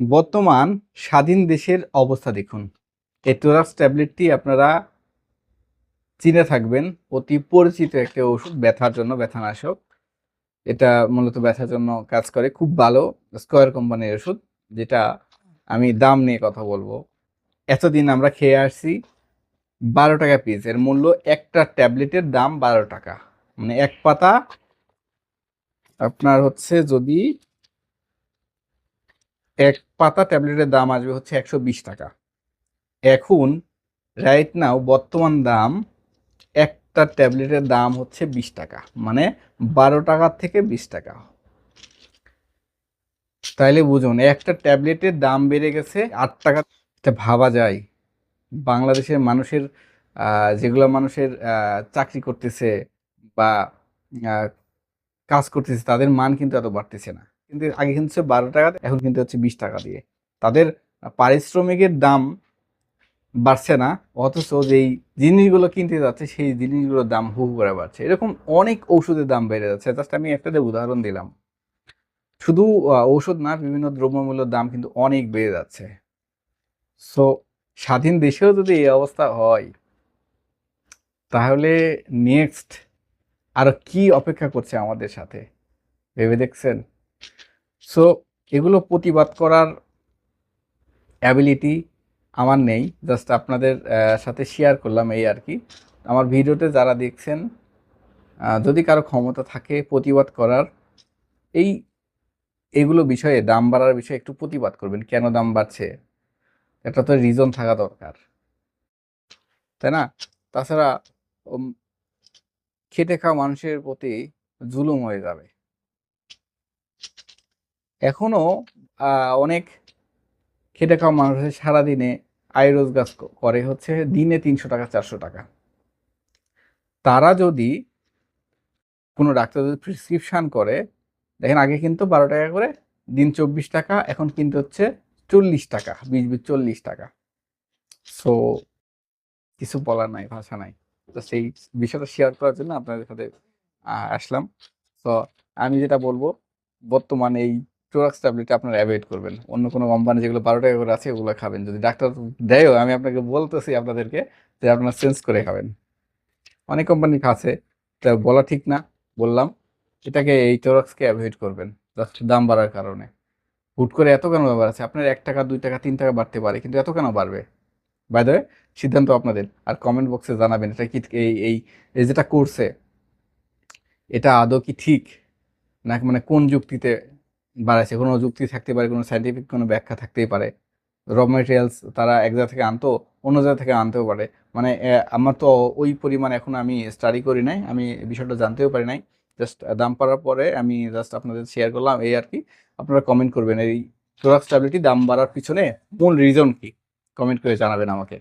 বর্তমান স্বাধীন দেশের অবস্থা দেখুন। এই টোরাক্স ট্যাবলেটটি আপনারা চিনে থাকবেন। অতি পরিচিত একটা ওষুধ, ব্যথার জন্য ব্যথানাশক। এটা মূলত ব্যথার জন্য কাজ করে। খুব ভালো স্কয়ার কোম্পানির ওষুধ, যেটা আমি দাম নিয়ে কথা বলব। এতদিন আমরা খেয়ে আসছি বারো টাকা পিস এর মূল্য একটা ট্যাবলেটের দাম বারো টাকা। মানে এক পাতা। আপনার হচ্ছে যদি এক পাতা ট্যাবলেটের দাম আসবে হচ্ছে একশো বিশ টাকা। এখন রাইট নাও বর্তমান দাম একটা ট্যাবলেটের দাম হচ্ছে বিশ টাকা মানে বারো টাকা থেকে বিশ টাকা। তাইলে বুঝুন, একটা ট্যাবলেটের দাম বেড়ে গেছে আট টাকা। এটা ভাবা যায়, বাংলাদেশের মানুষের যেগুলো মানুষের চাকরি করতেছে বা কাজ করতেছে, তাদের মান কিন্তু এত বাড়তেছে না। কিন্তু আগে কিন্তু ছিল বারো টাকা এখন কিন্তু হচ্ছে বিশ টাকা দিয়ে। তাদের পারিশ্রমিকের দাম বাড়ছে না, অথচ যেই জিনিসগুলো কিনতে যাচ্ছে, সেই জিনিসগুলোর দাম হু করে বাড়ছে। এরকম অনেক ঔষধের দাম বেড়ে যাচ্ছে। জাস্ট আমি একটা উদাহরণ দিলাম। শুধু ঔষধ না, বিভিন্ন দ্রব্যমূল্যের দাম কিন্তু অনেক বেড়ে যাচ্ছে। সো, স্বাধীন দেশেও যদি এই অবস্থা হয়, তাহলে নেক্সট আরও কি অপেক্ষা করছে আমাদের সাথে? ভেবে দেখছেন? সো এগুলো প্রতিবাদ করার অ্যাবিলিটি আমার নেই। জাস্ট আপনাদের সাথে শেয়ার করলাম এই আর কি। আমার ভিডিওতে যারা দেখছেন যদি কারও ক্ষমতা থাকে প্রতিবাদ করার, এই, এগুলো বিষয়ে, দাম বাড়ার বিষয়ে একটু প্রতিবাদ করবেন। কেন দাম বাড়ছে? একটা তো রিজন থাকা দরকার। তাই না? তাছাড়া খেটে খাওয়া মানুষের প্রতি জুলুম হয়ে যাবে। এখনও আহ, অনেক খেটে খাওয়া মানুষ আছে সারাদিনে আয় রোজগার করে হচ্ছে দিনে তিনশো টাকা চারশো টাকা। তারা যদি কোনো ডাক্তার যদি প্রেসক্রিপশন করে দেখেন আগে কিন্তু বারো টাকা করে দিন চব্বিশ টাকা এখন কিন্তু হচ্ছে চল্লিশ টাকা বিশ বিশ চল্লিশ টাকা। সো কিছু বলার নাই ভাষা নাই। তো সেই বিষয়টা শেয়ার করার জন্য আপনাদের সাথে আসলাম। তো আমি যেটা বলব বর্তমানে এই টোরাক্স ট্যাবলেট আপনারা অ্যাভয়েড করবেন। অন্য কোনো কোম্পানি যেগুলো বারো টাকা করে আছে, ওগুলো খাবেন। যদি ডাক্তার দেয়ও, আমি আপনাকে বলতেছি আপনাদেরকে যে আপনারা চেঞ্জ করে খাবেন। অনেক কোম্পানি আছে তা বলা ঠিক না, বললাম। এটাকে এই টোরাক্সকে অ্যাভয়েড করবেন জাস্ট দাম বাড়ার কারণে। হুট করে এত কেন ব্যাপার আছে? আপনার এক টাকা, দুই টাকা, তিন টাকা বাড়তে পারে, কিন্তু এত কেন বাড়বে? বাই দ্য সিদ্ধান্ত আপনাদের। আর কমেন্ট বক্সে জানাবেন, এটা কি এই এই এই যেটা করছে, এটা আদৌ কি ঠিক? না মানে কোন যুক্তিতে বাড়াইছে। কোনো যুক্তি থাকতে পারে, কোনো সাইন্টিফিক কোনো ব্যাখ্যা থাকতেই পারে। র মেটেরিয়ালস তারা এক জায়গা থেকে আনতো, অন্য জায়গা থেকে আনতেও পারে। মানে আমার তো ওই পরিমাণ এখন আমি স্টাডি করি নাই, আমি বিষয়টা জানতেও পারি নাই। জাস্ট দাম পাওয়ার পরে আমি জাস্ট আপনাদের শেয়ার করলাম এই আর কি। আপনারা কমেন্ট করবেন, এই টোরাক্স ট্যাবলেটটি দাম বাড়ার পিছনে মূল রিজন কি? কমেন্ট করে জানাবেন আমাকে।